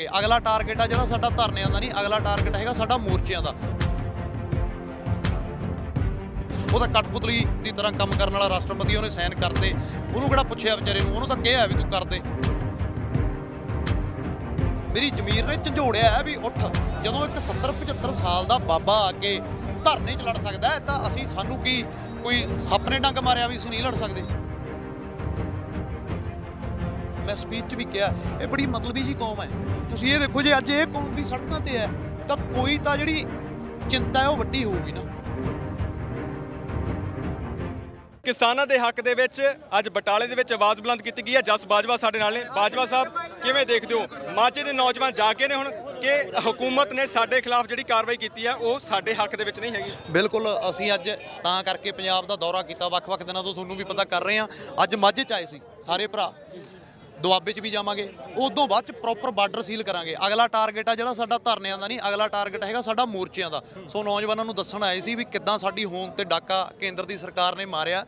ਅਗਲਾ ਟਾਰਗੇਟ ਆ ਜਿਹੜਾ ਸਾਡਾ ਧਰਨਿਆਂ ਦਾ ਨਹੀਂ, ਅਗਲਾ ਟਾਰਗੇਟ ਹੈਗਾ ਸਾਡਾ ਮੋਰਚਿਆਂ ਦਾ। ਉਹਦਾ ਕਠਪੁਤਲੀ ਦੀ ਤਰ੍ਹਾਂ ਕੰਮ ਕਰਨ ਵਾਲਾ ਰਾਸ਼ਟਰਪਤੀ ਉਹਨੇ ਸਾਈਨ ਕਰਤੇ। ਉਹਨੂੰ ਕਿਹੜਾ ਪੁੱਛਿਆ ਵਿਚਾਰੇ ਨੂੰ? ਉਹਨੂੰ ਤਾਂ ਕਿਹਾ ਵੀ ਤੂੰ ਕਰ ਦੇ ਮੇਰੀ ਜ਼ਮੀਰ ਨੇ ਝੰਜੋੜਿਆ ਹੈ ਵੀ ਉੱਠ। ਜਦੋਂ ਇੱਕ 70 75 ਸਾਲ ਦਾ ਬਾਬਾ ਆ ਕੇ ਧਰਨੇ 'ਚ ਲੜ ਸਕਦਾ ਤਾਂ ਅਸੀਂ ਸਾਨੂੰ ਕੀ ਕੋਈ ਸੱਪ ਨੇ ਡੰਗ ਮਾਰਿਆ ਵੀ ਅਸੀਂ ਨਹੀਂ ਲੜ ਸਕਦੇ? ਮੈਂ ਸਪੀਚ 'ਚ ਵੀ ਕਿਹਾ ਇਹ ਬੜੀ ਮਤਲਬੀ ਜੀ ਕੌਮ ਹੈ। ਤੁਸੀਂ ਇਹ ਦੇਖੋ ਜੇ ਅੱਜ ਇਹ ਕੌਮ ਵੀ ਸੜਕਾਂ ਤੇ ਹੈ ਤਾਂ ਕੋਈ ਤਾਂ ਜਿਹੜੀ ਚਿੰਤਾ ਹੈ ਉਹ ਵੱਡੀ ਹੋਊਗੀ ਨਾ। ਕਿਸਾਨਾਂ ਦੇ ਹੱਕ ਦੇ ਵਿੱਚ ਅੱਜ ਬਟਾਲੇ ਦੇ ਵਿੱਚ ਆਵਾਜ਼ ਬੁਲੰਦ ਕੀਤੀ ਗਈ ਹੈ। ਜਸ ਬਾਜਵਾ ਸਾਡੇ ਨਾਲ ਨੇ। ਬਾਜਵਾ ਸਾਹਿਬ ਕਿਵੇਂ ਦੇਖਦੇ ਹੋ? ਮਾਝੇ ਦੇ ਨੌਜਵਾਨ ਜਾਗੇ ਨੇ ਹੁਣ ਕਿ ਹਕੂਮਤ ਨੇ ਸਾਡੇ ਖਿਲਾਫ ਜਿਹੜੀ ਕਾਰਵਾਈ ਕੀਤੀ ਹੈ ਉਹ ਸਾਡੇ ਹੱਕ ਦੇ ਵਿੱਚ ਨਹੀਂ ਹੈਗੀ? ਬਿਲਕੁਲ ਅਸੀਂ ਅੱਜ ਤਾਂ ਕਰਕੇ ਪੰਜਾਬ ਦਾ ਦੌਰਾ ਕੀਤਾ। ਵੱਖ-ਵੱਖ ਦਿਨਾਂ ਤੋਂ ਤੁਹਾਨੂੰ ਵੀ ਪਤਾ ਕਰ ਰਹੇ ਹਾਂ। ਅੱਜ ਮਾਝੇ ਚ ਆਏ ਸੀ ਸਾਰੇ ਭਰਾ। ਦੁਆਬੇ ਚ ਵੀ ਜਾਵਾਂਗੇ, ਉਦੋਂ ਬਾਅਦ ਚ ਪ੍ਰੋਪਰ ਬਾਰਡਰ ਸੀਲ ਕਰਾਂਗੇ। ਅਗਲਾ ਟਾਰਗੇਟ ਆ ਜਿਹੜਾ ਸਾਡਾ ਧਰਨਿਆਂ ਦਾ ਨਹੀਂ, ਅਗਲਾ ਟਾਰਗੇਟ ਹੈਗਾ ਸਾਡਾ ਮੋਰਚਿਆਂ ਦਾ। ਸੋ ਨੌਜਵਾਨਾਂ ਨੂੰ ਦੱਸਣ ਆਏ ਸੀ ਵੀ ਕਿੱਦਾਂ ਸਾਡੀ ਹੋਂਦ ਤੇ ਡਾਕਾ ਕੇਂਦਰ ਦੀ ਸਰਕਾਰ ਨੇ ਮਾਰਿਆ।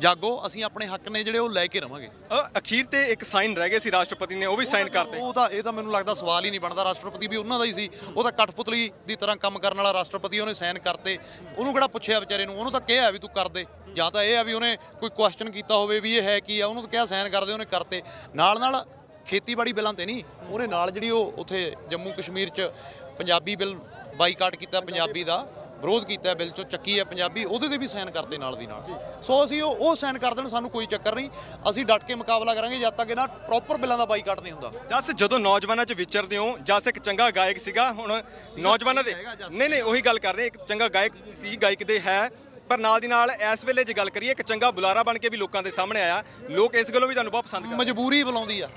ਜਾਗੋ ਅਸੀਂ ਆਪਣੇ ਹੱਕ ਨੇ ਜਿਹੜੇ ਉਹ ਲੈ ਕੇ ਰਵਾਂਗੇ। ਅ, ਅਖੀਰ ਤੇ ਇੱਕ ਸਾਈਨ ਰਹਿ ਗਏ ਸੀ ਰਾਸ਼ਟਰਪਤੀ ਨੇ ਉਹ ਵੀ ਸਾਈਨ ਕਰਤੇ। ਉਹ ਤਾਂ ਇਹ ਤਾਂ ਮੈਨੂੰ ਲੱਗਦਾ ਸਵਾਲ ਹੀ ਨਹੀਂ ਬਣਦਾ ਰਾਸ਼ਟਰਪਤੀ ਵੀ ਉਹਨਾਂ ਦਾ ਹੀ ਸੀ। ਉਹ ਤਾਂ ਕਠਪੁਤਲੀ ਦੀ ਤਰ੍ਹਾਂ ਕੰਮ ਕਰਨ ਵਾਲਾ ਰਾਸ਼ਟਰਪਤੀ ਉਹਨੇ ਸਾਈਨ ਕਰਤੇ। ਉਹਨੂੰ ਕਿਹੜਾ ਪੁੱਛਿਆ ਵਿਚਾਰੇ ਨੂੰ? ਉਹਨੂੰ ਤਾਂ ਕਿਹਾ ਵੀ ਤੂੰ ਕਰ ਦੇ ਜਾਂ ਤਾਂ ਇਹ ਆ ਵੀ ਉਹਨੇ ਕੋਈ ਕੁਐਸਚਨ ਕੀਤਾ ਹੋਵੇ ਵੀ ਇਹ ਹੈ ਕੀ ਆ ਉਹਨੂੰ ਤਾਂ ਕਿਹਾ ਸਾਈਨ ਕਰਦੇ ਉਹਨੇ ਕਰਤੇ। ਨਾਲ ਨਾਲ ਖੇਤੀਬਾੜੀ ਬਿੱਲਾਂ ਤੇ ਨਹੀਂ ਉਹਨੇ ਨਾਲ ਜਿਹੜੀ ਉਹ ਉੱਥੇ ਜੰਮੂ ਕਸ਼ਮੀਰ 'ਚ ਪੰਜਾਬੀ ਬਿੱਲ ਬਾਈਕਾਟ ਕੀਤਾ ਪੰਜਾਬੀ ਦਾ। ਵਿਰੋਧ ਕੀਤਾ ਬਿੱਲ ਚੋਂ ਚੱਕੀ ਹੈ ਪੰਜਾਬੀ ਉਹਦੇ ਤੇ ਵੀ ਸਾਈਨ ਕਰਤੇ ਨਾਲ ਦੀ ਨਾਲ। ਸੋ ਅਸੀਂ ਉਹ ਉਹ ਸਾਈਨ ਕਰ ਦੇਣ ਸਾਨੂੰ ਕੋਈ ਚੱਕਰ ਨਹੀਂ। ਅਸੀਂ ਡਟ ਕੇ ਮੁਕਾਬਲਾ ਕਰਾਂਗੇ ਜਦ ਤੱਕ ਇਹਨਾਂ ਪ੍ਰੋਪਰ ਬਿੱਲਾਂ ਦਾ ਬਾਈਕਾਟ ਨਹੀਂ ਹੁੰਦਾ। ਜਸ ਜਦੋਂ ਨੌਜਵਾਨਾਂ 'ਚ ਵਿਚਰਦੇ ਹੋ ਜਸ ਇੱਕ ਚੰਗਾ ਗਾਇਕ ਸੀਗਾ ਹੁਣ ਨੌਜਵਾਨਾਂ ਦੇ। ਨਹੀਂ ਨਹੀਂ ਉਹੀ ਗੱਲ ਕਰ ਰਹੇ ਇੱਕ ਚੰਗਾ ਗਾਇਕ ਸੀ ਗਾਇਕ ਦੇ ਹੈ ਪਰ ਨਾਲ ਦੀ ਨਾਲ ਇਸ ਵੇਲੇ ਜੇ ਗੱਲ ਕਰੀਏ ਇੱਕ ਚੰਗਾ ਬੁਲਾਰਾ ਬਣ ਕੇ ਵੀ ਲੋਕਾਂ ਦੇ ਸਾਹਮਣੇ ਆਇਆ। ਲੋਕ ਇਸ ਗੱਲੋਂ ਵੀ ਤੁਹਾਨੂੰ ਬਹੁਤ ਪਸੰਦ ਕਰਦੇ। ਮਜਬੂਰੀ ਬੁਲਾਉਂਦੀ ਆ।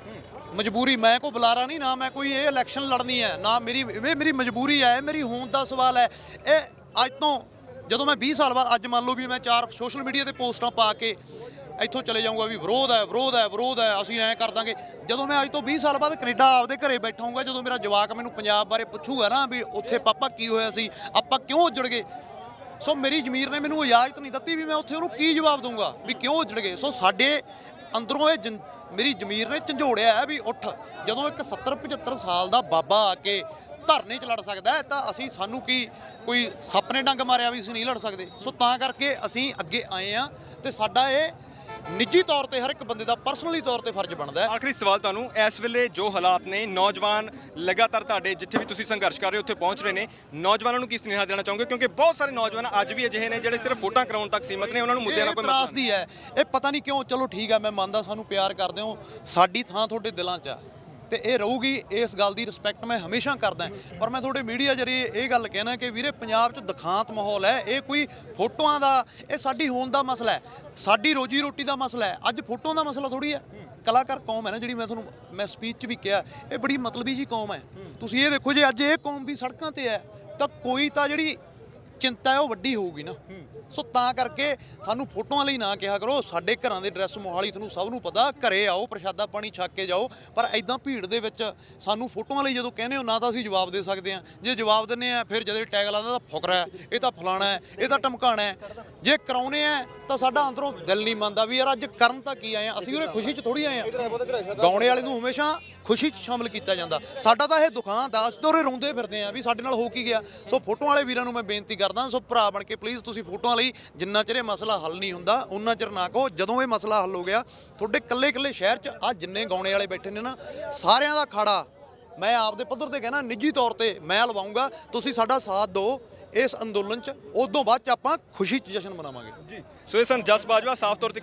ਮਜਬੂਰੀ ਮੈਂ ਕੋਈ ਬੁਲਾਰਾ ਨਹੀਂ ਨਾ ਮੈਂ ਕੋਈ ਇਹ ਇਲੈਕਸ਼ਨ ਲੜਨੀ ਹੈ ਨਾ ਮੇਰੀ ਇਹ ਮੇਰੀ ਮਜਬੂਰੀ ਹੈ ਮੇਰੀ ਹੋਂਦ ਦਾ ਸਵਾਲ ਹੈ। ਇਹ ਅੱਜ ਤੋਂ ਜਦੋਂ ਮੈਂ 20 ਸਾਲ ਬਾਅਦ, ਅੱਜ ਮੰਨ ਲਓ ਵੀ ਮੈਂ ਚਾਰ ਸੋਸ਼ਲ ਮੀਡੀਆ ਤੇ ਪੋਸਟਾਂ ਪਾ ਕੇ ਇੱਥੋਂ ਚਲੇ ਜਾਊਂਗਾ ਵੀ ਵਿਰੋਧ ਹੈ ਵਿਰੋਧ ਹੈ ਵਿਰੋਧ ਹੈ, ਅਸੀਂ ਐਂ ਕਰ ਦਾਂਗੇ। ਜਦੋਂ ਮੈਂ ਅੱਜ ਤੋਂ 20 ਸਾਲ ਬਾਅਦ ਕੈਨੇਡਾ ਆਪਦੇ ਘਰੇ ਬੈਠਾ ਜਦੋਂ ਮੇਰਾ ਜਵਾਕ ਮੈਨੂੰ ਪੰਜਾਬ ਬਾਰੇ ਪੁੱਛੂਗਾ ਨਾ ਵੀ ਉੱਥੇ ਪਾਪਾ ਕੀ ਹੋਇਆ ਸੀ, ਆਪਾਂ ਕਿਉਂ ਉੱਜੜ ਗਏ? ਸੋ ਮੇਰੀ ਜ਼ਮੀਰ ਨੇ ਮੈਨੂੰ ਇਜਾਜ਼ਤ ਨਹੀਂ ਦਿੱਤੀ ਵੀ ਮੈਂ ਉੱਥੇ ਉਹਨੂੰ ਕੀ ਜਵਾਬ ਦਊਂਗਾ, ਵੀ ਕਿਉਂ ਉੱਜੜ ਗਏ? ਸੋ ਸਾਡੇ ਅੰਦਰੋਂ ਇਹ ਜਨ- ਮੇਰੀ ਜ਼ਮੀਰ ਨੇ ਝੰਜੋੜਿਆ ਹੈ ਵੀ ਉੱਠ। ਜਦੋਂ ਇੱਕ 70 75 ਸਾਲ ਦਾ ਬਾਬਾ ਆ ਕੇ ਧਰਨੇ 'ਚ ਲੜ ਸਕਦਾ ਹੈ ਤਾਂ ਅਸੀਂ ਸਾਨੂੰ ਕੀ ਕੋਈ ਸੱਪ ਨੇ ਡੰਗ ਮਾਰਿਆ ਵੀ ਅਸੀਂ ਨਹੀਂ ਲੜ ਸਕਦੇ। ਸੋ ਤਾਂ ਕਰਕੇ ਅਸੀਂ ਅੱਗੇ ਆਏ ਆ ਤੇ ਸਾਡਾ ਇਹ ਨਿੱਜੀ ਤੌਰ ਤੇ ਹਰ ਇੱਕ ਬੰਦੇ ਦਾ ਪਰਸਨਲੀ ਤੌਰ ਤੇ ਫਰਜ਼ ਬਣਦਾ ਹੈ। ਆਖਰੀ ਸਵਾਲ ਤੁਹਾਨੂੰ ਇਸ ਵੇਲੇ ਜੋ ਹਾਲਾਤ ਨੇ ਨੌਜਵਾਨ ਲਗਾਤਾਰ ਤੁਹਾਡੇ ਜਿੱਥੇ ਵੀ ਤੁਸੀਂ ਸੰਘਰਸ਼ ਕਰ ਰਹੇ ਹੋ ਉੱਥੇ ਪਹੁੰਚ ਰਹੇ ਨੇ। ਨੌਜਵਾਨਾਂ ਨੂੰ ਕੀ ਸੁਨੇਹਾ ਦੇਣਾ ਚਾਹੋਗੇ? ਕਿਉਂਕਿ ਬਹੁਤ ਸਾਰੇ ਨੌਜਵਾਨ ਅੱਜ ਵੀ ਅਜਿਹੇ ਨੇ ਜਿਹੜੇ ਸਿਰਫ ਫੋਟਾਂ ਕਰਾਉਣ ਤੱਕ ਸੀਮਤ ਨੇ ਉਹਨਾਂ ਨੂੰ ਮੁੱਦਿਆਂ ਨਾਲ ਕੋਈ ਮਤਲਬ ਤਰਾਸਦੀ ਹੈ। ਇਹ ਪਤਾ ਨਹੀਂ ਕਿਉਂ ਚਲੋ ਠੀਕ ਹੈ ਮੈਂ ਮੰਨਦਾ ਸਾਨੂੰ ਪਿਆਰ ਕਰਦੇ ਹੋ। ਸਾਡੀ ਥਾਂ ਤੁਹਾਡੇ ਦਿਲਾਂ 'ਚ ਆ। ਤੇ ਇਹ ਰਹੂਗੀ, ਇਸ ਗੱਲ ਦੀ ਰਿਸਪੈਕਟ ਮੈਂ ਹਮੇਸ਼ਾ ਕਰਦਾ ਪਰ ਮੈਂ ਤੁਹਾਡੇ ਮੀਡੀਆ ਜਰੀਏ ਇਹ ਗੱਲ ਕਹਿਣਾ ਕਿ ਵੀਰੇ ਪੰਜਾਬ 'ਚ ਦਿਖਾਂਤ ਮਾਹੌਲ ਹੈ, ਇਹ ਕੋਈ ਫੋਟੋਆਂ ਦਾ, ਇਹ ਸਾਡੀ ਹੋਣ ਦਾ ਮਸਲਾ ਹੈ, ਸਾਡੀ ਰੋਜੀ ਰੋਟੀ ਦਾ ਮਸਲਾ ਹੈ। ਅੱਜ ਫੋਟੋਆਂ ਦਾ ਮਸਲਾ ਥੋੜੀ ਹੈ। ਕਲਾਕਾਰ ਕੌਮ ਹੈ ਨਾ ਜਿਹੜੀ, ਮੈਂ ਤੁਹਾਨੂੰ, ਮੈਂ ਸਪੀਚ 'ਚ ਵੀ ਕਿਹਾ, ਇਹ ਬੜੀ ਮਤਲਬੀ ਜੀ ਕੌਮ ਹੈ। ਤੁਸੀਂ ਇਹ ਦੇਖੋ ਜੇ ਅੱਜ ਇਹ ਕੌਮ ਵੀ ਸੜਕਾਂ ਤੇ ਹੈ, ਤਾਂ ਕੋਈ ਤਾਂ ਜਿਹੜੀ ਚਿੰਤਾ ਹੈ ਉਹ ਵੱਡੀ ਹੋਊਗੀ ਨਾ। ਸੋ ਤਾਂ ਕਰਕੇ ਸਾਨੂੰ ਫੋਟੋਆਂ ਲਈ ਨਾ ਕਿਹਾ ਕਰੋ। ਸਾਡੇ ਘਰਾਂ ਦੇ ਐਡਰੈਸ ਮੋਹਾਲੀ ਤੁਹਾਨੂੰ ਸਭ ਨੂੰ ਪਤਾ ਘਰੇ ਆਓ ਪ੍ਰਸ਼ਾਦਾ ਪਾਣੀ ਛੱਕ ਕੇ ਜਾਓ। ਪਰ ਐਦਾਂ ਭੀੜ ਦੇ ਵਿੱਚ ਸਾਨੂੰ ਫੋਟੋਆਂ ਲਈ ਜਦੋਂ ਕਹਿੰਦੇ ਹੋ ਨਾ ਤਾਂ ਅਸੀਂ ਜਵਾਬ ਦੇ ਸਕਦੇ ਹਾਂ। ਜੇ ਜਵਾਬ ਦਿੰਨੇ ਆ ਫਿਰ ਜਦੋਂ ਟੈਗ ਲਾਦਾ ਤਾਂ ਫੁਕਰਾ ਇਹ ਤਾਂ ਫਲਾਣਾ ਹੈ ਇਹ ਤਾਂ ਟਮਕਾਣਾ ਹੈ। ਜੇ ਕਰਾਉਨੇ ਆ ਤਾਂ ਸਾਡਾ ਅੰਦਰੋਂ ਦਿਲ ਨਹੀਂ ਮੰਨਦਾ ਵੀ ਯਾਰ ਅੱਜ ਕਰਨ ਤਾਂ ਕੀ ਆਏ ਆ? ਅਸੀਂ ਉਹਰੇ ਖੁਸ਼ੀ 'ਚ ਥੋੜੀ ਆਏ ਆ। ਗਾਉਣੇ ਵਾਲੇ ਨੂੰ ਹਮੇਸ਼ਾ ਖੁਸ਼ੀ 'ਚ ਸ਼ਾਮਲ ਕੀਤਾ ਜਾਂਦਾ। ਸਾਡਾ ਤਾਂ ਇਹ ਦੁਕਾਨ ਦੱਸ ਦੋਰੇ ਰੋਂਦੇ ਫਿਰਦੇ ਆ ਵੀ ਸਾਡੇ ਨਾਲ ਹੋ ਕੀ ਗਿਆ। ਸੋ ਫੋਟੋਆਂ ਵਾਲੇ ਵੀਰਾਂ ਨੂੰ ਮੈਂ ਬੇਨਤੀ ਕਰਦਾ, ਸੋ ਭਰਾ ਬਣ ਕੇ ਪਲੀਜ਼ ਤੁਸੀਂ ਫੋਟੋਆਂ ਲਈ ਜਿੰਨਾ ਚਿਰ ਇਹ ਮਸਲਾ ਹੱਲ ਨਹੀਂ ਹੁੰਦਾ ਉਹਨਾਂ ਚਿਰ ਨਾ ਕਹੋ, ਜਦੋਂ ਇਹ ਮਸਲਾ ਹੱਲ ਹੋ ਗਿਆ, ਤੁਹਾਡੇ ਕੱਲੇ ਕੱਲੇ ਸ਼ਹਿਰ 'ਚ ਆ ਜਿੰਨੇ ਗਾਉਣੇ ਵਾਲੇ ਬੈਠੇ ਨੇ ਨਾ, ਸਾਰਿਆਂ ਦਾ ਖਾੜਾ ਮੈਂ ਆਪਦੇ ਪੱਧਰ ਤੇ ਕਹਿਣਾ, ਨਿੱਜੀ ਤੌਰ ਤੇ ਮੈਂ ਲਵਾਉਂਗਾ। ਤੁਸੀਂ ਸਾਡਾ ਸਾਥ ਦਿਓ। ਇਸ ਅੰਦੋਲਨ 'ਚ, ਉਦੋਂ ਬਾਅਦ 'ਚ ਆਪਾਂ ਖੁਸ਼ੀ 'ਚ ਜਸ਼ਨ ਮਨਾਵਾਂਗੇ। ਜੀ। ਸੋ ਇਹ ਸਨ ਜਸ ਬਾਜਵਾ, ਸਾਫ਼ ਤੌਰ ਤੇ